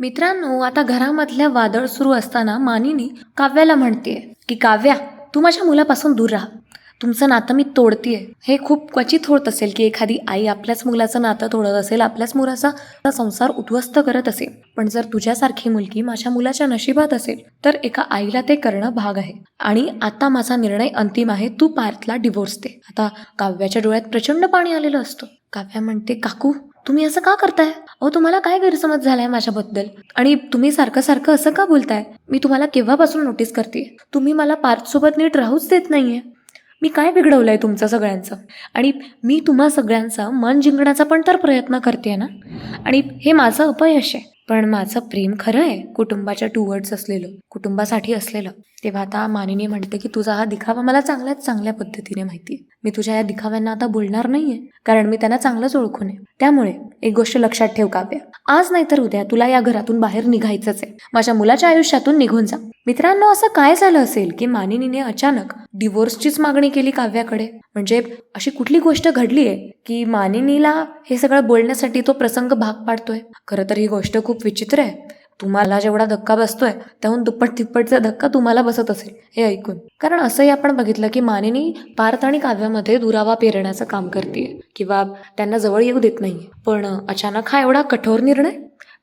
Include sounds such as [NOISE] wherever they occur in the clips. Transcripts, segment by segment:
मित्रांनो आता घरामधल्या वादळ सुरू असताना मानिनी काव्याला म्हणते की काव्या तू माझ्या मुलापासून दूर राहा. तुमचं नातं मी तोडतीये. हे खूप क्वचित होत असेल की एखादी आई आपल्याच मुलाचं नातं तोडत असेल आपल्याच मुलाचा संसार उद्ध्वस्त करत असेल. पण जर तुझ्यासारखी मुलगी माझ्या मुलाच्या नशिबात असेल तर एका आईला ते करणं भाग आहे. आणि आता माझा निर्णय अंतिम आहे. तू पार्थला डिवोर्स दे. आता काव्याच्या डोळ्यात प्रचंड पाणी आलेलं असतं. काव्या म्हणते काकू तुम्ही असं का करताय? अहो तुम्हाला काय गैरसमज झालाय माझ्याबद्दल? आणि तुम्ही सारखं सारखं असं का बोलताय? मी तुम्हाला केव्हापासून नोटीस करते तुम्ही मला पार्थसोबत नीट राहूच देत नाहीये. मी काय बिघडवलंय तुमचं सगळ्यांचं? आणि मी तुम्हा सगळ्यांचा मन जिंकण्याचा पण तर प्रयत्न करते ना? आणि हे माझं अपयश आहे. पण माझं प्रेम खरं आहे कुटुंबाच्या टुवर्ड्स असलेलं कुटुंबासाठी असलेलं. तेव्हा आता मानिनी म्हणते की तुझा हा दिखावा मला चांगल्याच चांगल्या पद्धतीने माहिती आहे. मी तुझ्या या दिखाव्यांना आता बोलणार नाहीये कारण मी त्यांना चांगलंच ओळखून आहे. त्यामुळे एक गोष्ट लक्षात ठेव काव्य. आज नाही तर उद्या तुला या घरातून बाहेर निघायचंच आहे. माझ्या मुलाच्या आयुष्यातून निघून जा. मित्रांनो असं काय झालं असेल की मानिनीने अचानक डिवोर्सचीच मागणी केली काव्याकडे? म्हणजे अशी कुठली गोष्ट घडली आहे की मानिनीला हे सगळं बोलण्यासाठी तो प्रसंग भाग पाडतोय? खरं तर ही गोष्ट खूप विचित्र आहे. तुम्हाला जेवढा धक्का बसतोय त्याहून दुप्पट तिप्पटचा धक्का तुम्हाला बसत असेल हे ऐकून. कारण असंही आपण बघितलं की मानिनी पार्थ आणि काव्यामध्ये दुरावा पेरण्याचं काम करते किंवा त्यांना जवळ येऊ देत नाही पण अचानक हा एवढा कठोर निर्णय?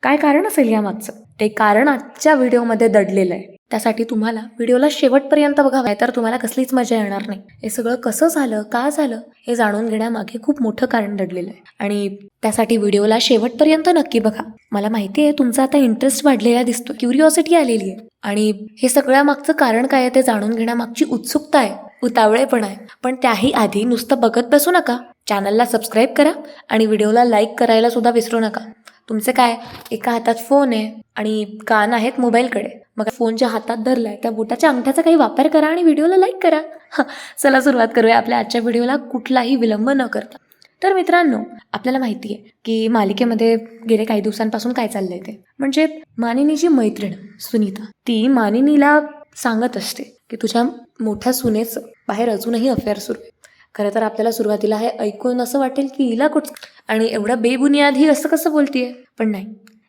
काय कारण असेल यामागचं? ते कारण आजच्या व्हिडिओमध्ये दडलेलं आहे. त्यासाठी तुम्हाला व्हिडिओला शेवटपर्यंत बघावं तर तुम्हाला कसलीच मजा येणार नाही. हे सगळं कसं झालं का झालं हे जाणून घेण्यामागे खूप मोठं कारण दडलेलं आहे. आणि त्यासाठी व्हिडिओला शेवटपर्यंत नक्की बघा. मला माहिती आहे तुमचा आता इंटरेस्ट वाढलेला दिसतो क्युरिओसिटी आलेली आहे. आणि हे सगळ्या मागचं कारण काय आहे ते जाणून घेण्यामागची उत्सुकता आहे उतावळेपण आहे. पण त्याही आधी नुसतं बघत बसू नका. चॅनलला सबस्क्राईब करा आणि व्हिडिओला लाईक करायला सुद्धा विसरू नका. तुमचे काय एका हातात फोन आहे आणि कान आहेत मोबाईलकडे मग फोनच्या हातात धरलाय त्या बोटाच्या अंगठ्याचा काही वापर करा आणि व्हिडिओला लाईक करा. [LAUGHS] चला सुरुवात करूया आपल्या आजच्या व्हिडिओला कुठलाही विलंब न करता. तर मित्रांनो आपल्याला माहिती आहे की मालिकेमध्ये गेले काही दिवसांपासून काय चाललंय ते. म्हणजे मानिनीची मैत्रीण सुनीता ती मानिनीला सांगत असते की तुझ्या मोठ्या सुनेचं बाहेर अजूनही अफेअर सुरू आहे. खरं तर आपल्याला सुरुवातीला हे ऐकून असं वाटेल की हिला कुठ आणि एवढं बेबुनियाद ही असं कसं बोलतीये? पण नाही.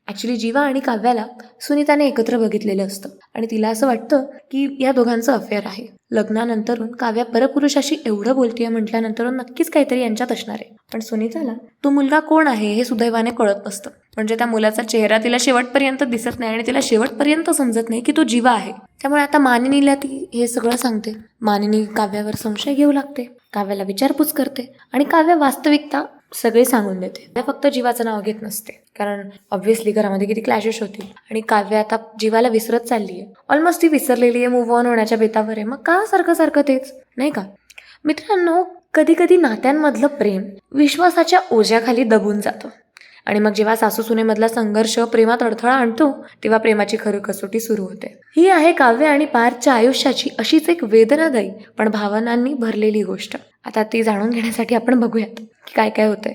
ॲक्च्युली जीवा आणि काव्याला सुनीताने एकत्र बघितलेलं असतं. आणि तिला असं वाटतं की या दोघांचं अफेअर आहे. लग्नानंतरून काव्या परपुरुषाशी एवढं बोलतीये म्हटल्यानंतर नक्कीच काहीतरी यांच्यात असणार आहे. पण सुनीताला तो मुलगा कोण आहे? हे सुदैवाने कळत नसतं. म्हणजे त्या मुलाचा चेहरा तिला शेवटपर्यंत दिसत नाही आणि तिला शेवटपर्यंत समजत नाही की तो जीवा आहे. त्यामुळे आता मानिनीला ती हे सगळं सांगते. मानिनी काव्यावर संशय घेऊ लागते. काव्याला विचारपूस करते आणि काव्य वास्तविकता सगळी सांगून देते. त्या फक्त जीवाचं नाव घेत नसते कारण ऑब्व्हियसली घरामध्ये किती क्लॅशेस होतील. आणि काव्य आता जीवाला विसरत चालली आहे ऑलमोस्ट ती विसरलेली आहे मूव ऑन होण्याच्या बेतावर आहे. मग का सारखं सारखं तेच? नाही का? मित्रांनो कधी कधी नात्यांमधलं प्रेम विश्वासाच्या ओझ्याखाली दबून जातं. आणि मग जेव्हा सासू सुनेमधला संघर्ष प्रेमात अडथळा आणतो तेव्हा प्रेमाची खरी कसोटी सुरू होते. ही आहे काव्य आणि पार्थच्या आयुष्याची अशीच एक वेदनादायी पण भावनांनी भरलेली गोष्ट. आता ती जाणून घेण्यासाठी आपण बघूयात की काय काय होतंय.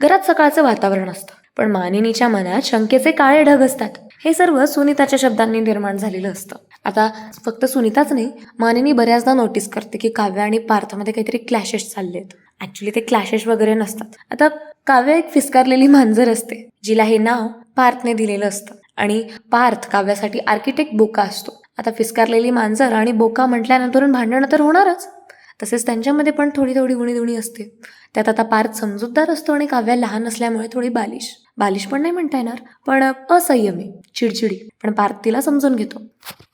घरात सकाळचं वातावरण असतं पण मानिनीच्या मनात शंकेचे काळे ढग असतात. हे सर्व सुनीताच्या शब्दांनी निर्माण झालेलं असतं. आता फक्त सुनीताच नाही मानिनी बऱ्याचदा नोटीस करते की काव्य आणि पार्थमध्ये काहीतरी क्लॅशेस चालले आहेत ॲक्च्युली ते क्लॅशेस वगैरे नसतात. आता काव्य एक फिसकारलेली मांजर असते जिला हे नाव पार्थने दिलेलं असतं. आणि पार्थ काव्यासाठी आर्किटेक्ट बोका असतो. आता फिसकारलेली मांजर आणि बोका म्हटल्यानंतर भांडणं तर होणारच. तसेच त्यांच्यामध्ये पण थोडी थोडी उणी दुणी असते. त्यात आता पार्थ समजूतदार असतो आणि काव्या लहान असल्यामुळे थोडी बालिश. बालिश पण नाही म्हणता येणार पण असंयमी चिडचिडी. पण पार्थ तिला समजून घेतो.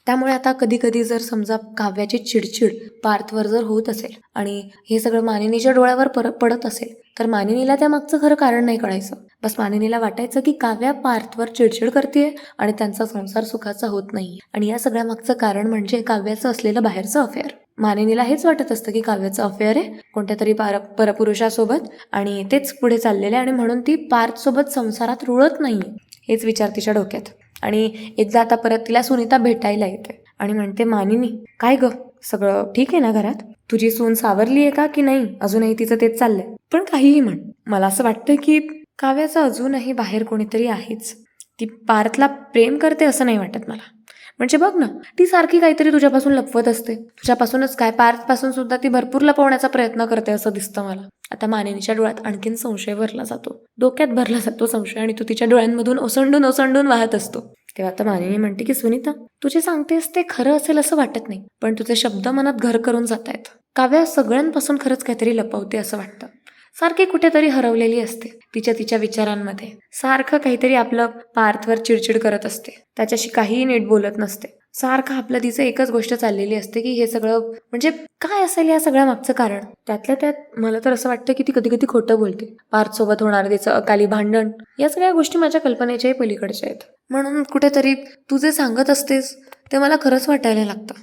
त्यामुळे आता कधी कधी जर समजा काव्याची चिडचिड पार्थवर जर होत असेल आणि हे सगळं मानिनीच्या डोळ्यावर पर पडत असेल तर मानिनीला त्या मागचं खरं कारण नाही कळायचं. बस मानिनीला वाटायचं की काव्या पार्थवर चिडचिड करते आणि त्यांचा संसार सुखाचा होत नाही आणि या सगळ्या मागचं कारण म्हणजे काव्याचं असलेलं बाहेरचं अफेअर मानिनीला हेच वाटत असतं की काव्याचं अफेअर आहे कोणत्या तरी पार परपुरुषासोबत आणि तेच पुढे चाललेले आणि म्हणून ती पार्थसोबत संसारात रुळत नाही हेच विचार तिच्या डोक्यात. आणि एकदा आता परत तिला सुनीता भेटायला येते आणि म्हणते मानिनी काय ग? सगळं ठीक आहे ना घरात? तुझी सून सावरली आहे का की नाही? अजूनही तिचं तेच चाललंय. पण काहीही म्हण. मला असं वाटतं की काव्याचं अजूनही बाहेर कोणीतरी आहेच. ती पार्थला प्रेम करते असं नाही वाटत मला. म्हणजे बघ ना ती सारखी काहीतरी तुझ्यापासून लपवत असते. तुझ्यापासूनच काय? पार्थपासून सुद्धा ती भरपूर लपवण्याचा प्रयत्न करते असं दिसतं मला. आता मानिनीच्या डोळ्यात आणखीन संशय भरला जातो. डोक्यात भरला जातो संशय आणि तो तिच्या डोळ्यांमधून ओसंडून ओसंडून वाहत असतो. तेव्हा आता मानिनी म्हणते की सुनीता तुझे सांगतेस ते खरं असेल असं वाटत नाही पण तुझे शब्द मनात घर करून जात आहेत काव्या सगळ्यांपासून खरंच काहीतरी लपवते असं वाटतं. सारखी कुठेतरी हरवलेली असते तिच्या तिच्या विचारांमध्ये. सारखं काहीतरी आपलं पार्थवर चिडचिड करत असते. त्याच्याशी काहीही नीट बोलत नसते. सारखं आपलं तिचं एकच गोष्ट चाललेली असते की हे सगळं म्हणजे काय असेल या सगळ्या मागचं कारण? त्यातल्या त्यात मला तर असं वाटतं की ती कधी कधी खोटं बोलते. पार्थ सोबत होणारं तिचं अकाली भांडण. या सगळ्या गोष्टी माझ्या कल्पनेच्याही पलीकडच्या आहेत. म्हणून कुठेतरी तू जे सांगत असतेस ते मला खरंच वाटायला लागतं.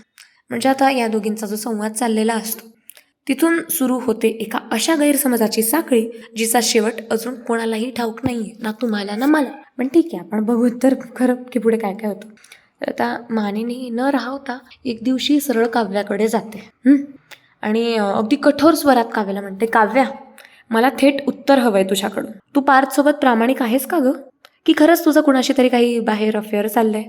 म्हणजे आता या दोघींचा जो संवाद चाललेला असतो तिथून सुरू होते एका अशा गैरसमजाची साखळी जिचा शेवट अजून कोणालाही ठाऊक नाहीये ना तुम्हाला ना मला. पण ठीक आहे आपण बघू तर खरं की पुढे काय काय होतं. तर आता मानेने न राहता एक दिवशी सरळ काव्याकडे जाते. आणि अगदी कठोर स्वरात काव्याला म्हणते काव्या मला थेट उत्तर हवंय तुझ्याकडून. तू पार्थसोबत प्रामाणिक आहेस का गं? की खरंच तुझं कुणाशी तरी काही बाहेर अफेअर चाललंय?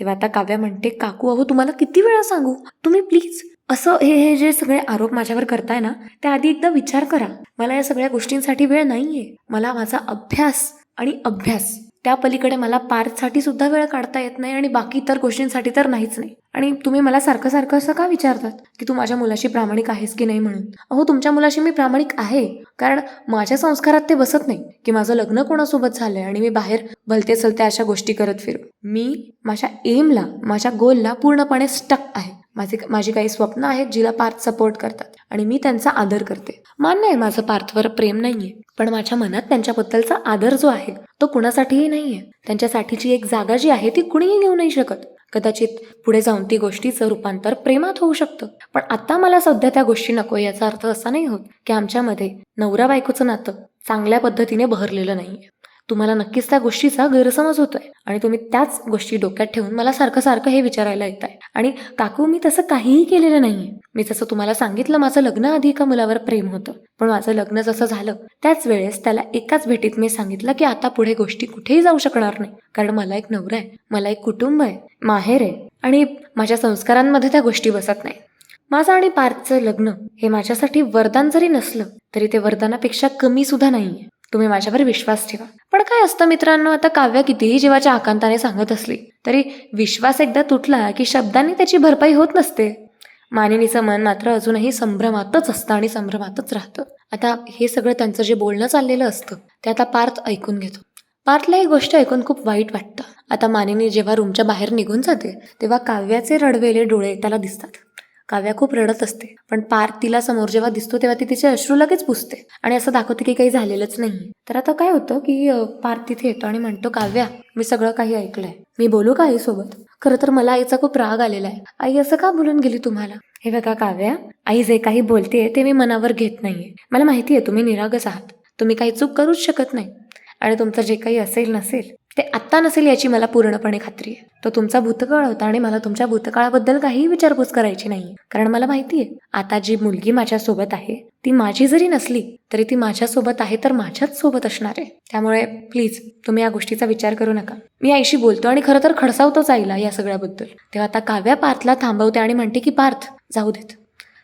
तेव्हा आता काव्या म्हणते काकू अहो तुम्हाला किती वेळा सांगू? तुम्ही प्लीज असं हे हे जे सगळे आरोप माझ्यावर करताय ना त्याआधी एकदा विचार करा. मला या सगळ्या गोष्टींसाठी वेळ नाहीये. मला माझा अभ्यास आणि अभ्यास त्या पलीकडे मला पार्थसाठी सुद्धा वेळ काढता येत नाही आणि बाकी इतर गोष्टींसाठी तर नाहीच नाही. आणि तुम्ही मला सारखं सारखं असं का विचारतात की तू माझ्या मुलाशी प्रामाणिक आहेस की नाही म्हणून? अहो तुमच्या मुलाशी मी प्रामाणिक आहे कारण माझ्या संस्कारात ते बसत नाही की माझं लग्न कोणासोबत झालंय आणि मी बाहेर भलते चलते अशा गोष्टी करत फिरू. मी माझ्या एमला माझ्या गोलला पूर्णपणे स्टक आहे. माझे माझी काही स्वप्न आहेत जिला पार्थ सपोर्ट करतात आणि मी त्यांचा आदर करते. मान्य आहे माझं पार्थवर प्रेम नाहीये पण माझ्या मनात त्यांच्याबद्दलचा आदर जो आहे तो कुणासाठीही नाहीये. त्यांच्यासाठीची एक जागा जी आहे ती कुणीही घेऊ नाही शकत. कदाचित पुढे जाऊन ती गोष्टीचं रूपांतर प्रेमात होऊ शकतं. पण आता मला सध्या त्या गोष्टी नको याचा अर्थ असा नाही होत की आमच्यामध्ये नवरा बायकोचं नातं चांगल्या पद्धतीने बहरलेलं नाहीये. तुम्हाला नक्कीच त्या गोष्टीचा गैरसमज होतोय. आणि तुम्ही त्याच गोष्टी डोक्यात ठेवून मला सारखं सारखं हे विचारायला येत आहे आणि काकू मी तसं काहीही केलेलं नाहीये. मी जसं तुम्हाला सांगितलं माझं लग्न आधी एका मुलावर प्रेम होतं. पण माझं लग्न जसं झालं त्याच वेळेस त्याला एकाच भेटीत मी सांगितलं की आता पुढे गोष्टी कुठेही जाऊ शकणार नाही. कारण मला एक नवरा आहे मला एक कुटुंब आहे माहेर आहे. आणि माझ्या संस्कारांमध्ये त्या गोष्टी बसत नाही. माझं आणि पार्थचं लग्न हे माझ्यासाठी वरदान जरी नसलं तरी ते वरदानापेक्षा कमी सुद्धा नाहीये. तुम्ही माझ्यावर विश्वास ठेवा. पण काय असतं मित्रांनो आता काव्य कितीही जीवाच्या आकांताने सांगत असली तरी विश्वास एकदा तुटला की शब्दांनी त्याची भरपाई होत नसते. मानिनीचं मन मात्र अजूनही संभ्रमातच असतं आणि संभ्रमातच राहतं. आता हे सगळं त्यांचं जे बोलणं चाललेलं असतं ते आता पार्थ ऐकून घेतो. पार्थला ही गोष्ट ऐकून खूप वाईट वाटतं. आता मानिनी जेव्हा रूमच्या बाहेर निघून जाते तेव्हा काव्याचे रडवेले डोळे त्याला दिसतात. काव्या खूप रडत असते. पण पार्थ तिला समोर जेव्हा दिसतो तेव्हा ती तिचे अश्रू लगेच पुसते. आणि असं दाखवते की काही झालेलंच नाही तर आता काय होतं की पार्थ तिथे येतो आणि म्हणतो काव्या मी सगळं काही ऐकलंय. मी बोलू का आईसोबत? खरं तर मला आईचा खूप राग आलेला आहे. आई असं का बोलून गेली तुम्हाला? हे बघा काव्या आई जे काही बोलते ते मी मनावर घेत नाहीये. मला माहिती आहे तुम्ही निरागस आहात. तुम्ही काही चूक करूच शकत नाही. आणि तुमचं जे काही असेल नसेल ते आत्ता नसेल याची मला पूर्णपणे खात्री आहे. तो तुमचा भूतकाळ होता आणि मला तुमच्या भूतकाळाबद्दल काहीही विचारपूस करायची नाही. कारण मला माहिती आहे आता जी मुलगी माझ्यासोबत आहे ती माझी जरी नसली तरी ती माझ्यासोबत आहे तर माझ्याच सोबत असणार आहे. त्यामुळे प्लीज तुम्ही या गोष्टीचा विचार करू नका. मी आईशी बोलतो आणि खरं तर खडसावतोच आईला या सगळ्याबद्दल. तेव्हा आता काव्या पार्थला थांबवते आणि म्हणते की पार्थ जाऊ देत.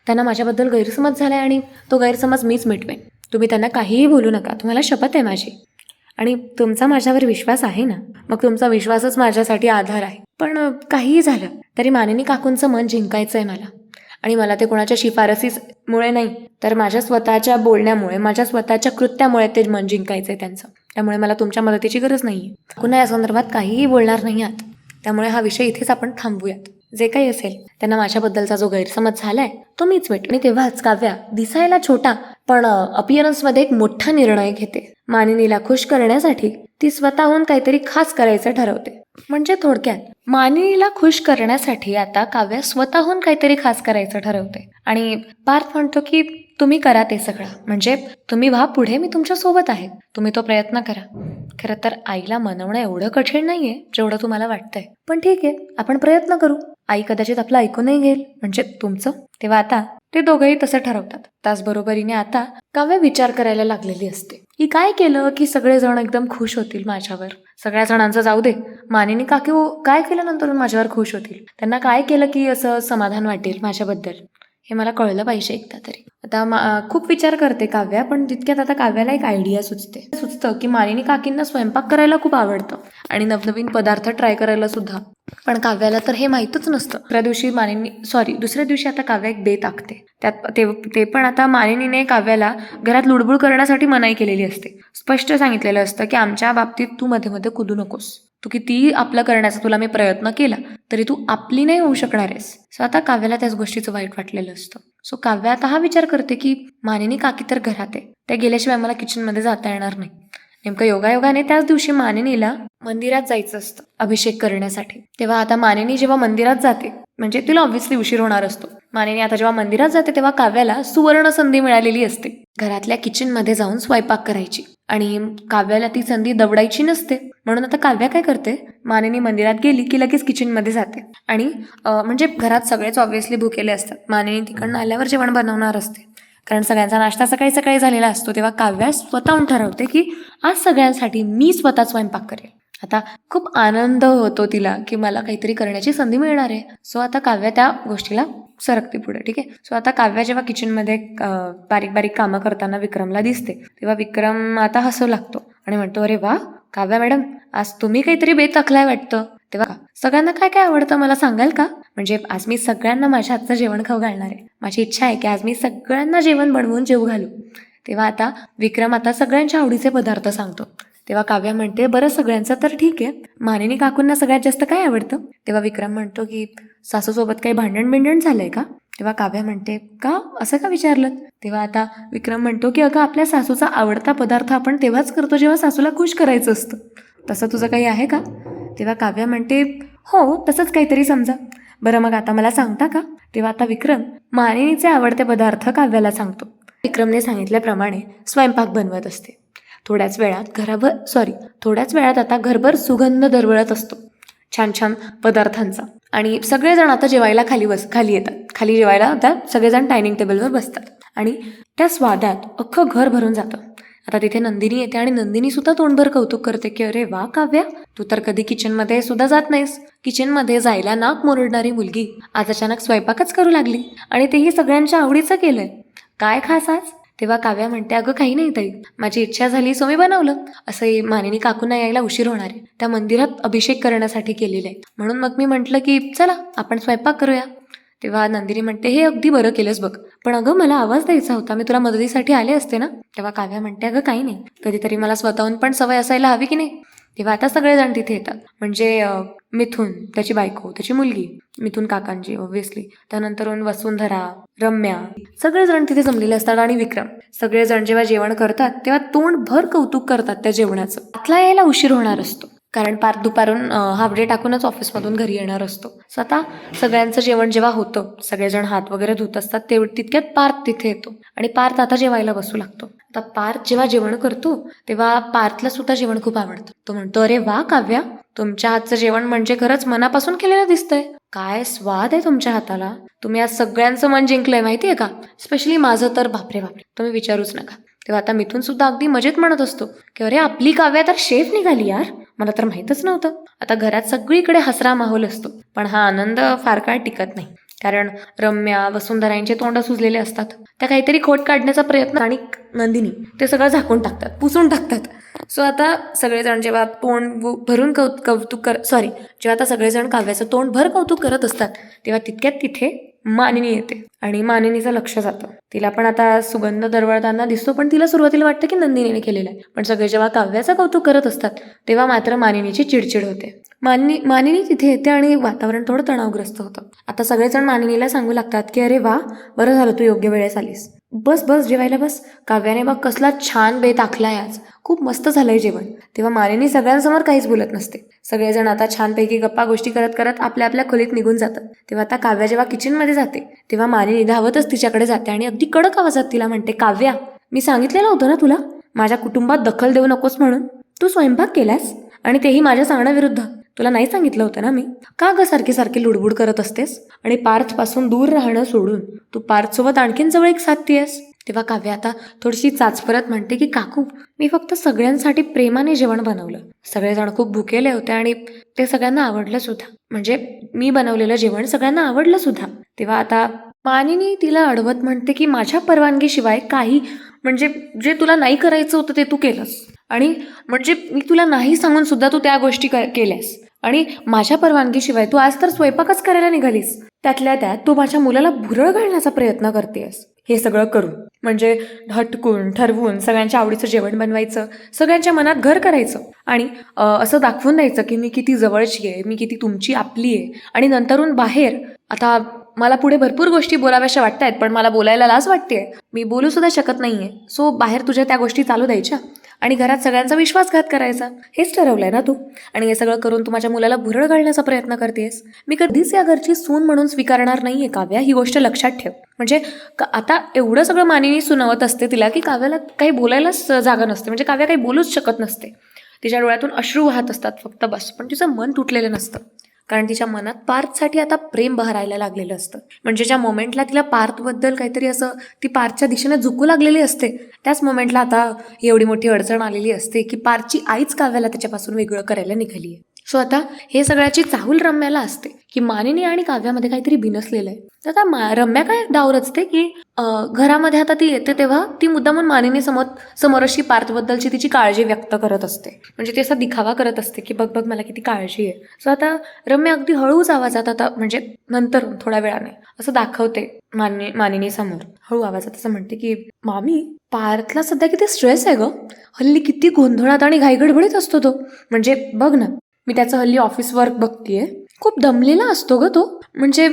त्यांना माझ्याबद्दल गैरसमज झालाय आणि तो गैरसमज मीच मिटवेन. तुम्ही त्यांना काहीही बोलू नका. तुम्हाला शपथ आहे माझी. आणि तुमचा माझ्यावर विश्वास आहे ना? मग तुमचा विश्वासच माझ्यासाठी आधार आहे. पण काहीही झालं तरी मानिनी काकूंचं मन जिंकायचं आहे मला. आणि मला ते कोणाच्या शिफारसीमुळे नाही तर माझ्या स्वतःच्या बोलण्यामुळे माझ्या स्वतःच्या कृत्यामुळे ते मन जिंकायचं आहे त्यांचं. त्यामुळे मला तुमच्या मदतीची गरज नाही आहे पुन्हा या संदर्भात काहीही बोलणार नाही आहात. त्यामुळे हा विषय इथेच आपण थांबूयात. जे काही असेल त्यांना माझ्याबद्दलचा जो गैरसमज झालाय तो मीच भेट आणि तेव्हाच काव्या दिसायला छोटा पण अपियरन्समध्ये एक मोठा निर्णय घेते. मानिनीला खुश करण्यासाठी ती स्वतःहून काहीतरी खास करायचं ठरवते. म्हणजे थोडक्यात मानिनीला खुश करण्यासाठी आता काव्या स्वतःहून काहीतरी खास करायचं ठरवते. आणि पार्थ म्हणतो की तुम्ही करा ते सगळं. म्हणजे तुम्ही व्हा पुढे मी तुमच्यासोबत आहे. तुम्ही तो प्रयत्न करा. खरं तर आईला मनवणं एवढं कठीण नाहीये जेवढं तुम्हाला वाटतंय. पण ठीक आहे आपण प्रयत्न करू. आई कदाचित आपलं ऐकूनही घेईल. म्हणजे तुमचं? तेव्हा आता ते दोघंही तसं ठरवतात. त्याचबरोबरीने आता काव्य विचार करायला लागलेली असते. की काय केलं की सगळेजण एकदम खुश होतील माझ्यावर? सगळ्या जणांचं जाऊ दे. मानेने काकी काय केलं नंतर माझ्यावर खुश होतील? त्यांना काय केलं की असं समाधान वाटेल माझ्याबद्दल? हे मला कळलं पाहिजे एकदा तरी. आता मा खूप विचार करते काव्या पण तितक्यात आता काव्याला एक आयडिया सुचते. सुचतं की मानिनी काकींना स्वयंपाक करायला खूप आवडतं आणि नवनवीन पदार्थ ट्राय करायला सुद्धा. पण काव्याला तर हे माहीतच नसतं. दुसऱ्या दिवशी मानिनी सॉरी दुसऱ्या दिवशी आता काव्या एक बे टाकते त्यात ते ते पण आता मानिनीने काव्याला घरात लुडबुड करण्यासाठी मनाई केलेली असते. स्पष्ट सांगितलेलं असतं की आमच्या बाबतीत तू मध्ये मध्ये कुदू नकोस. तू कितीही आपलं करण्याचा तुला मी प्रयत्न केला तरी तू आपली नाही होऊ शकणार आहेस. सो आता काव्याला त्याच गोष्टीचं वाईट वाटलेलं असतं. सो काव्या आता हा विचार करते की मानिनी काकी तर घरात आहे. त्या गेल्याशिवाय मला किचनमध्ये जाता येणार नाही. नेमकं योगायोगाने त्याच दिवशी मानिनीला मंदिरात जायचं असतं अभिषेक करण्यासाठी. तेव्हा आता मानिनी जेव्हा मंदिरात जाते म्हणजे तिला ऑब्व्हियसली उशीर होणार असतो. मानेने आता जेव्हा मंदिरात जाते तेव्हा काव्याला सुवर्ण संधी मिळालेली असते. घरातल्या किचनमध्ये जाऊन स्वयंपाक करायची. आणि काव्याला ती संधी दवडायची नसते. म्हणून आता काव्या काय करते? मानेने मंदिरात गेली की लगेच किचनमध्ये जाते. आणि म्हणजे घरात सगळेच ऑब्व्हियसली भुकेले असतात. मानेने तिकडनं आल्यावर जेवण बनवणार असते. कारण सगळ्यांचा नाश्ता सकाळी सकाळी झालेला असतो. तेव्हा काव्या स्वतःहून ठरवते की आज सगळ्यांसाठी मी स्वतः स्वयंपाक करेल. आता खूप आनंद होतो तिला की मला काहीतरी करण्याची संधी मिळणार आहे. सो आता काव्य त्या गोष्टीला सरकते पुढे ठीक आहे? सो आता काव्या जेव्हा किचनमध्ये बारीक बारीक कामं करताना विक्रमला दिसते तेव्हा विक्रम आता हसू लागतो आणि म्हणतो अरे वा काव्या मॅडम आज तुम्ही काहीतरी बेतखलाय वाटतं. तेव्हा सगळ्यांना काय काय आवडतं मला सांगाल का? म्हणजे आज मी सगळ्यांना माझ्या हातचं जेवण खाऊ घालणार आहे. माझी इच्छा आहे की आज मी सगळ्यांना जेवण बनवून जेवू घालू. तेव्हा आता विक्रम आता सगळ्यांच्या आवडीचे पदार्थ सांगतो. तेव्हा काव्या म्हणते बरं सगळ्यांचं तर ठीक आहे. मानिनी काकूंना सगळ्यात जास्त काय आवडतं? तेव्हा विक्रम म्हणतो की सासूसोबत काही भांडण बिंडण झालंय का? तेव्हा काव्या म्हणते का? असं का विचारलं? तेव्हा आता विक्रम म्हणतो की अगं आपल्या सासूचा आवडता पदार्थ आपण तेव्हाच करतो जेव्हा सासूला खुश करायचं असतं. तसं तुझं काही आहे का? तेव्हा काव्या म्हणते हो तसंच काहीतरी समजा. बरं मग आता मला सांगता का? तेव्हा आता विक्रम मानिनीचे आवडते पदार्थ काव्याला सांगतो. विक्रमने सांगितल्याप्रमाणे स्वयंपाक बनवत असते. थोड्याच वेळात घराभर सॉरी थोड्याच वेळात आता घरभर सुगंध दरवळत असतो. छान छान पदार्थांचा. आणि सगळेजण आता जेवायला खाली बस खाली येतात. खाली जेवायला आता सगळेजण डायनिंग टेबलवर बसतात. आणि त्या स्वादात अख्खं घर भरून जातं. आता तिथे नंदिनी येते आणि नंदिनी सुद्धा तोंडभर कौतुक करते की अरे वा काव्या तू तर कधी किचनमध्ये सुद्धा जात नाहीस. किचनमध्ये जायला नाक मोरडणारी मुलगी आज अचानक स्वयंपाकच करू लागली आणि तेही सगळ्यांच्या आवडीचं केलंय. काय खास आज? तेव्हा काव्या म्हणते अगं काही नाही ताई. माझी इच्छा झाली सो मी बनवलं. असं मानिनी काकूंना यायला उशीर होणार आहे. त्या मंदिरात अभिषेक करण्यासाठी केलेलं आहे. म्हणून मग मी म्हटलं की चला आपण स्वयंपाक करूया. तेव्हा नंदिनी म्हणते हे अगदी बरं केलंस बघ. पण अगं मला आवाज द्यायचा होता. मी तुला मदतीसाठी आले असते ना? तेव्हा काव्या म्हणते अगं काही नाही. कधीतरी मला स्वतःहून पण सवय असायला हवी की नाही? तेव्हा आता सगळेजण तिथे येतात. म्हणजे मिथुन मिथून त्याची बायको त्याची मुलगी मिथून काकांची ऑब्व्हियसली त्यानंतरून वसुंधरा रम्या सगळेजण तिथे जमलेले असतात आणि विक्रम. सगळेजण जेव्हा जेवण करतात तेव्हा तोंड भर कौतुक करतात त्या जेवणाचं. आतला यायला उशीर होणार असतो. कारण पार दुपारून हाफडे टाकूनच ऑफिसमधून घरी येणार असतो. सो आता सगळ्यांचं जेवण जेव्हा होतं सगळेजण हात वगैरे धुत असतात ते तितक्यात पार्थ तिथे येतो. आणि पार्थ आता जेवायला बसू लागतो. आता पार्थ जेव्हा जेवण करतो तेव्हा पार्थला सुद्धा जेवण खूप आवडतं. तो म्हणतो अरे वा काव्या! तुमच्या हातचं जेवण म्हणजे खरंच मनापासून केलेलं दिसतंय. काय स्वाद आहे तुमच्या हाताला? तुम्ही आज सगळ्यांचं मन जिंकलंय माहितीये का? स्पेशली माझं तर बापरे बापरे! तुम्ही विचारूच नका. तेव्हा आता मिथून सुद्धा अगदी मजेत म्हणत असतो की अरे आपली काव्या तर शेफ निघाली यार! मला तर माहीतच नव्हतं. आता घरात सगळीकडे हसरा माहोल असतो. पण हा आनंद फार काळ टिकत नाही. कारण रम्या वसुंधरा यांचे तोंड सुजलेले असतात. त्या काहीतरी खोट काढण्याचा प्रयत्न आणि नंदिनी ते सगळं झाकून टाकतात पुसून टाकतात. सो आता सगळेजण जेव्हा तोंड व- भरून कौ कौतुक कर सॉरी जेव्हा आता सगळेजण काव्याचं तोंड भर कौतुक करत असतात तेव्हा तितक्यात तिथे मानिनी येते. आणि मानिनीचं लक्ष जातं. तिला पण आता सुगंध दरवळताना दिसतो पण तिला सुरुवातीला वाटतं की नंदिनीने केलेलं आहे. पण सगळे जेव्हा काव्याचं कौतुक करत असतात तेव्हा मात्र मानिनीची चिडचिड होते. मानिनी मानिनी तिथे येते आणि वातावरण थोडं तणावग्रस्त होतं. आता सगळेजण मानिनीला सांगू लागतात की अरे वा बरं झालं तू योग्य वेळेस आलीस. बस बस जेवायला बस. काव्याने मग कसला छान बेत आखलाय आज खूप मस्त झालंय जेवण. तेव्हा मानिनी सगळ्यांसमोर काहीच बोलत नसते. सगळेजण आता छानपैकी गप्पा गोष्टी करत करत आपल्या आपल्या खोलीत निघून जातात. तेव्हा आता काव्या जेव्हा किचनमध्ये जाते तेव्हा मानिनी धावतच तिच्याकडे जाते आणि अगदी कडक आवाजात तिला म्हणते काव्या मी सांगितलेलं होतं ना तुला? माझ्या कुटुंबात दखल देऊ नकोस म्हणून. तू स्वयंपाक केलास आणि तेही माझ्या सांगण्याविरुद्ध. तुला नाही सांगितलं होतं ना मी? का ग सारखी सारखी लुडबुड करत असतेस? आणि पार्थपासून दूर राहणं सोडून तू पार्थसोबत आणखीन जवळ एक साधतीयस तेव्हा काव्य आता थोडीशी चाचपरत म्हणते की काकू मी फक्त सगळ्यांसाठी प्रेमाने जेवण बनवलं. सगळेजण खूप भुकेले होते आणि ते सगळ्यांना आवडलं सुद्धा. म्हणजे मी बनवलेलं जेवण सगळ्यांना आवडलं सुद्धा. तेव्हा आता मानिनी तिला अडवत म्हणते की माझ्या परवानगीशिवाय काही म्हणजे जे तुला नाही करायचं होतं ते तू केलंस. आणि म्हणजे मी तुला नाही सांगून सुद्धा तू त्या गोष्टी क- केल्यास. आणि माझ्या परवानगीशिवाय तू आज तर स्वयंपाकच करायला निघालीस. त्यातल्या त्यात तू माझ्या मुलाला भुरळ घालण्याचा प्रयत्न करतेस हे सगळं करून म्हणजे हटकून ठरवून सगळ्यांच्या आवडीचं जेवण बनवायचं सगळ्यांच्या मनात घर करायचं. आणि असं दाखवून द्यायचं की मी किती जवळची आहे मी किती तुमची आपली आहे. आणि नंतरून बाहेर आता मला पुढे भरपूर गोष्टी बोलाव्याशा वाटत आहेत पण मला बोलायला लाज वाटते मी बोलू सुद्धा शकत नाहीये. सो बाहेर तुझ्या त्या गोष्टी चालू द्यायच्या. आणि घरात सगळ्यांचा विश्वासघात करायचा. हेच ठरवलंय ना तू? आणि हे सगळं करून तू माझ्या मुलाला भुरळ घालण्याचा प्रयत्न करतेस मी कधीच या घरची सून म्हणून स्वीकारणार नाहीये काव्या. ही गोष्ट लक्षात ठेव. म्हणजे आता एवढं सगळं मानिनी सुनावत असते तिला की काव्याला काही बोलायलाच जागा नसते. म्हणजे काव्या काही बोलूच शकत नसते. तिच्या डोळ्यातून अश्रू वाहत असतात फक्त बस. पण तिचं मन तुटलेलं नसतं. कारण तिच्या मनात पार्थसाठी आता प्रेम बहरायला लागलेलं असतं. म्हणजे ज्या मोमेंटला तिला पार्थबद्दल काहीतरी असं ती पार्थच्या दिशेने झुकू लागलेली असते त्याच मोमेंटला आता एवढी मोठी अडचण आलेली असते की पार्थची आईच काव्याला त्याच्यापासून वेगळं करायला निघाली आहे सो आता हे सगळ्याची चाहूल रम्याला असते की मानिनी आणि काव्यामध्ये काहीतरी बिनसलेलं आहे. तर आता मा रम्या काय डाव रचते की घरामध्ये आता ती येते तेव्हा ती मुद्दामून मानिनी समोर समोर अशी पार्थबद्दलची तिची काळजी व्यक्त करत असते. म्हणजे ती असा दिखावा करत असते की बघ बघ मला किती काळजी आहे. सो आता रम्या अगदी हळूच आवाजात आता म्हणजे नंतर थोड्या वेळाने असं दाखवते मानिनी मानिनी समोर. हळू आवाजात असं म्हणते की मामी पार्थला सध्या किती स्ट्रेस आहे ग? हल्ली किती गोंधळात आणि घाईगडबडीत असतो तो. म्हणजे बघ ना मी त्याचं हल्ली ऑफिस वर्क बघतीये. खूप दमलेला असतो ग तो. म्हणजे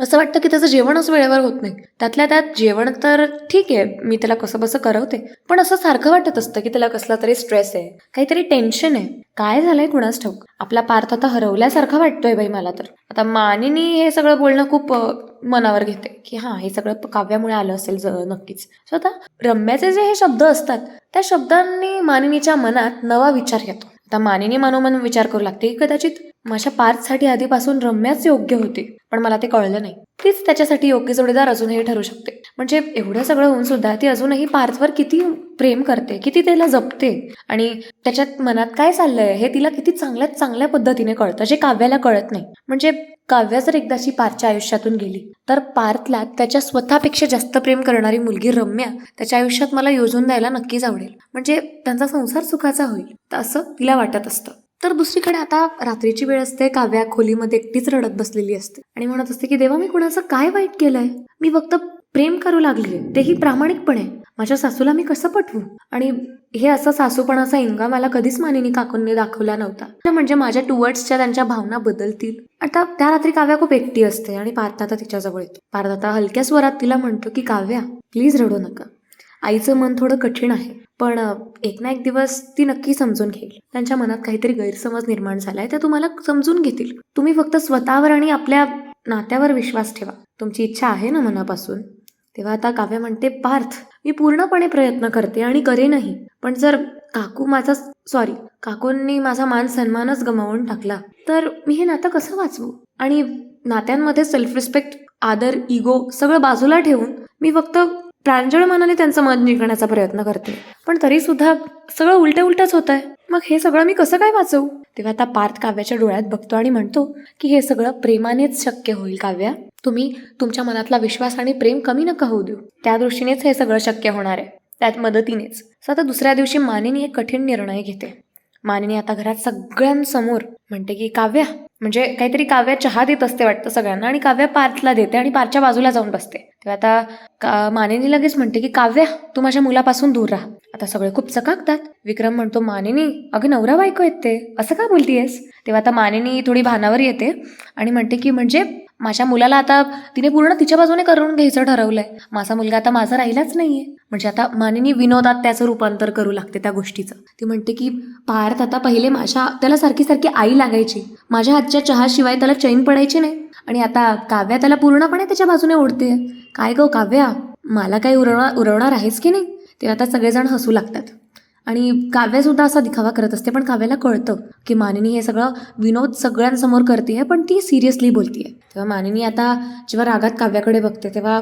असं वाटतं की त्याचं जेवणच वेळेवर होत नाही. त्यातल्या त्यात जेवण तर ठीक आहे मी त्याला कसं बसं करवते. पण असं सारखं वाटत असतं की त्याला कसला तरी स्ट्रेस आहे. काहीतरी टेन्शन आहे. काय झालंय कुणास ठाऊक? आपला पार्थ आता हरवल्यासारखा वाटतोय बाई मला तर. आता मानिनी हे सगळं बोलणं खूप मनावर घेते की हां हे सगळं काव्यामुळे आलं असेल नक्कीच. सो आता रम्याचे जे हे शब्द असतात त्या शब्दांनी मानिनीच्या मनात नवा विचार येतो. आता मानिनी मनोमन विचार करू लागते. की कदाचित माझ्या पार्थसाठी आधीपासून रम्याच योग्य होते पण मला ते कळलं नाही. तीच त्याच्यासाठी योग्य जोडीदार अजूनही ठरू शकते. म्हणजे एवढं सगळं होऊन सुद्धा ती अजूनही पार्थवर किती प्रेम करते किती त्याला जपते आणि त्याच्यात मनात काय चाललंय हे तिला किती चांगल्यात चांगल्या पद्धतीने कळतं जे काव्याला कळत नाही. म्हणजे काव्या जर एकदाची पार्थच्या आयुष्यातून गेली तर पार्थला त्याच्या स्वतःपेक्षा जास्त प्रेम करणारी मुलगी रम्या त्याच्या आयुष्यात मला योजून द्यायला नक्कीच आवडेल. म्हणजे त्यांचा संसार सुखाचा होईल तर असं तिला वाटत असतं. तर दुसरीकडे आता रात्रीची वेळ असते काव्या खोलीमध्ये एकटीच रडत बसलेली असते. आणि म्हणत असते की देवा मी कुणाचं काय वाईट केलंय? मी फक्त प्रेम करू लागली तेही प्रामाणिकपणे. माझ्या सासूला मी कसं पटवू? आणि हे असं सासूपणाचा इंगा मला कधीच मानिनी काकूंनी दाखवला नव्हता. तर म्हणजे माझ्या टुवर्ड्सच्या त्यांच्या भावना बदलतील. आता त्या रात्री काव्या खूप एकटी असते आणि पार्थ आता तिच्याजवळ येतो. पार्थ आता हलक्या स्वरात तिला म्हणतो की काव्या प्लीज रडू नका. आईचं मन थोडं कठीण आहे. पण एक ना एक दिवस ती नक्की समजून घेईल. त्यांच्या मनात काहीतरी गैरसमज निर्माण झालाय ते तुम्हाला समजून घेतील. तुम्ही फक्त स्वतःवर आणि आपल्या नात्यावर विश्वास ठेवा. तुमची इच्छा आहे ना मनापासून. तेव्हा आता काव्य म्हणते पार्थ मी पूर्णपणे प्रयत्न करते आणि करेनही पण जर काकू माझा सॉरी काकूंनी माझा मान सन्मानच गमावून टाकला तर मी हे नातं कसं वाचवू? आणि नात्यांमध्ये सेल्फ रिस्पेक्ट आदर इगो सगळं बाजूला ठेवून मी फक्त प्रांजळ मनाने त्यांचं मन जिंकण्याचा प्रयत्न करते. पण तरी सुद्धा सगळं उलट उलटच होत आहे मग हे सगळं मी कसं काय वाचवू? तेव्हा आता पार्थ काव्याच्या डोळ्यात बघतो आणि म्हणतो की हे सगळं प्रेमानेच शक्य होईल काव्या. तुम्ही तुमच्या मनातला विश्वास आणि प्रेम कमी नका होऊ देऊ. त्या दृष्टीनेच हे सगळं शक्य होणार आहे. त्यात मदतीनेच. आता दुसऱ्या दिवशी मानिनी एक कठीण निर्णय घेते. मानिनी आता घरात सगळ्यांसमोर म्हणते की काव्या म्हणजे काहीतरी काव्या चहा देत असते वाटतं सगळ्यांना आणि काव्या पार्थला देते आणि पार्थच्या बाजूला जाऊन बसते. तेव्हा आता का मानिनी लगेच म्हणते की काव्या तू माझ्या मुलापासून दूर राहा. आता सगळे खूप चकाकतात. विक्रम म्हणतो मानिनी अगं नवरा बायको येते. ते असं का बोलतीयस? तेव्हा आता मानिनी थोडी भानावर येते आणि म्हणते की म्हणजे माझ्या मुलाला आता तिने पूर्ण तिच्या बाजूने करून घ्यायचं ठरवलंय. माझा मुलगा आता माझा राहिलाच नाहीये. म्हणजे आता मानिनी विनोदात त्याचं रूपांतर करू लागते त्या गोष्टीचं. ती म्हणते की पार्थ आता पहिले माझ्या त्याला सारखी सारखी आई लागायची. माझ्या हातच्या चहाशिवाय त्याला चैन पडायची नाही. आणि आता काव्या त्याला पूर्णपणे त्याच्या बाजूने ओढते. काय गो काव्या? मला काही उरवणार उरवणार आहेस की नाही? तेव्हा आता सगळेजण हसू लागतात. आणि काव्यसुद्धा असा दिखावा करत असते पण काव्याला कळतं की मानिनी हे सगळं विनोद सगळ्यांसमोर करते आहे पण ती सिरियसली बोलतीये तेव्हा मानिनी आता जेव्हा रागात काव्याकडे बघते तेव्हा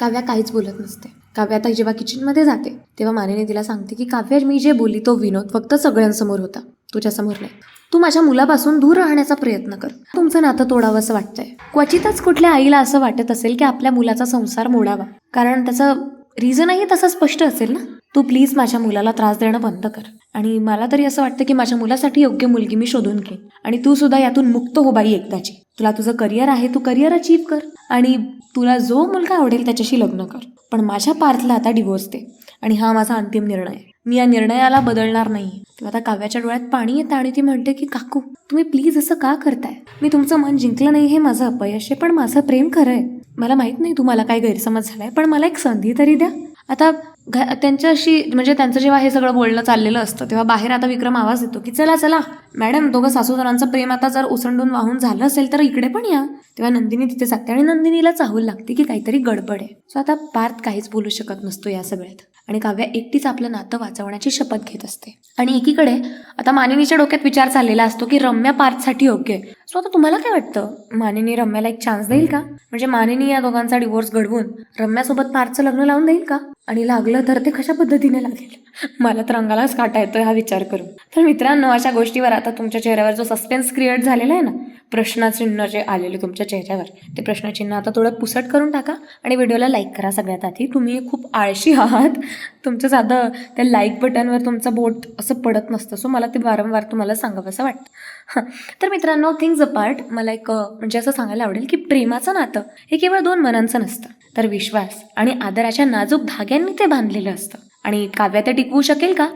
काव्या काहीच बोलत नसते. काव्या आता जेव्हा किचनमध्ये जाते तेव्हा मानिनी तिला सांगते की काव्या मी जे बोलली तो विनोद फक्त सगळ्यांसमोर होता. तुझ्यासमोर नाही. तू माझ्या मुलापासून दूर राहण्याचा प्रयत्न कर. तुमचं नातं तोडावं असं वाटतंय. क्वचितच कुठल्या आईला असं वाटत असेल की आपल्या मुलाचा संसार मोडावा. कारण त्याचं रिझनही तसं स्पष्ट असेल ना? तू प्लीज माझ्या मुलाला त्रास देणं बंद कर. आणि मला तरी असं वाटतं की माझ्या मुलासाठी योग्य मुलगी मी शोधून घेईन. आणि तू सुद्धा यातून मुक्त हो बाई एकदाची. तुला तुझं करिअर आहे तू करिअर अचीव्ह कर. आणि तुला जो मुलगा आवडेल त्याच्याशी लग्न कर. पण माझ्या पार्थला आता डिवोर्स दे. आणि हा माझा अंतिम निर्णय आहे. मी या निर्णयाला बदलणार नाही तेव्हा आता काव्याच्या डोळ्यात पाणी येतं आणि ती म्हणते की काकू तुम्ही प्लीज असं का करताय? मी तुमचं मन जिंकलं नाही हे माझं अपयश आहे पण माझं प्रेम खरं आहे. मला माहीत नाही तुम्हाला काय गैरसमज झालाय पण मला एक संधी तरी द्या. आता घ त्यांच्याशी म्हणजे त्यांचं जेव्हा हे सगळं बोलणं चाललेलं असतं तेव्हा बाहेर आता विक्रम आवाज देतो की चला चला मॅडम दोघं सासूजणांचं प्रेम आता जर ओसंडून वाहून झालं असेल तर इकडे पण या. तेव्हा नंदिनी तिथे जाते आणि नंदिनीला चाहूल लागते की काहीतरी गडबड आहे. सो आता पार्थ काहीच बोलू शकत नसतो या सगळ्यात. आणि काव्या एकटीच आपलं नातं वाचवण्याची शपथ घेत असते. आणि एकीकडे आता मानिनीच्या डोक्यात विचार चाललेला असतो की रम्या पार्थसाठी योग्य आहे. सो आता तुम्हाला काय वाटतं? मानिनी रम्याला एक चान्स देईल का? म्हणजे मानिनी या दोघांचा डिवोर्स घडवून रम्यासोबत पार्थचं लग्न लावून देईल का? आणि लागलं तर ते कशा पद्धतीने लागेल? मला तर अंगालाच काटा येतोय हा विचार करून. तर मित्रांनो अशा गोष्टीवर आता तुमच्या चेहऱ्यावर जो सस्पेन्स क्रिएट झालेला आहे ना प्रश्नचिन्ह जे आलेले तुमच्या चेहऱ्यावर ते प्रश्नचिन्ह आता थोडं पुसट करून टाका आणि व्हिडिओला लाईक करा सगळ्यात आधी. तुम्ही खूप आळशी आहात. तुमचं साधं त्या लाईक बटनवर तुमचं बोट असं पडत नसतं. सो मला ते वारंवार तुम्हाला सांगावं असं वाटतं. हां. तर मित्रांनो थिंग्स अपार्ट मला एक म्हणजे असं सांगायला आवडेल की प्रेमाचं नातं हे केवळ दोन मनांचं नसतं. तर विश्वास आणि आदराच्या नाजूक धाग्यांनी ते बांधलेलं असतं. आणि काव्या ते टिकवू शकेल का?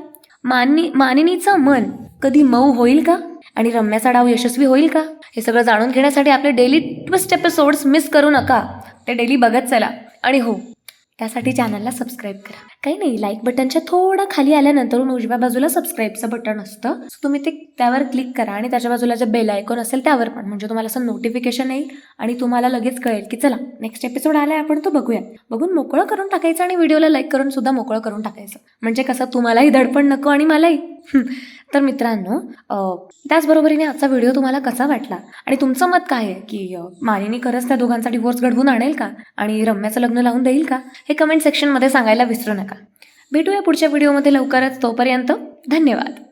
माननी मानिनीचं मन कधी मऊ होईल का? आणि रम्याचा डाव यशस्वी होईल का? हे सगळं जाणून घेण्यासाठी आपले डेली ट्विस्ट एपिसोड्स मिस करू नका. ते डेली बघत चला. आणि हो त्यासाठी चॅनलला सबस्क्राईब करा. काही नाही लाईक बटनच्या थोडं खाली आल्यानंतर उजव्या बाजूला सबस्क्राईबचं बटन असतं. सो तुम्ही ते त्यावर क्लिक करा आणि त्याच्या बाजूला जे बेल आयकॉन असेल त्यावर पण. म्हणजे तुम्हाला असं नोटिफिकेशन येईल आणि तुम्हाला लगेच कळेल की चला नेक्स्ट एपिसोड आलाय आपण तो बघूया. बघून मोकळं करून टाकायचं आणि व्हिडिओला लाईक करून सुद्धा मोकळं करून टाकायचं. म्हणजे कसं तुम्हालाही दडपण नको आणि मलाही. तर मित्रांनो त्याचबरोबरीने आजचा व्हिडिओ तुम्हाला कसा वाटला? आणि तुमचं मत काय आहे? की मानिनी खरंच त्या दोघांचा डिवोर्स घडवून आणेल का? आणि रम्याचं लग्न लावून देईल का? हे कमेंट सेक्शनमध्ये सांगायला विसरू नका. भेटूया पुढच्या व्हिडिओमध्ये लवकरच. तोपर्यंत धन्यवाद.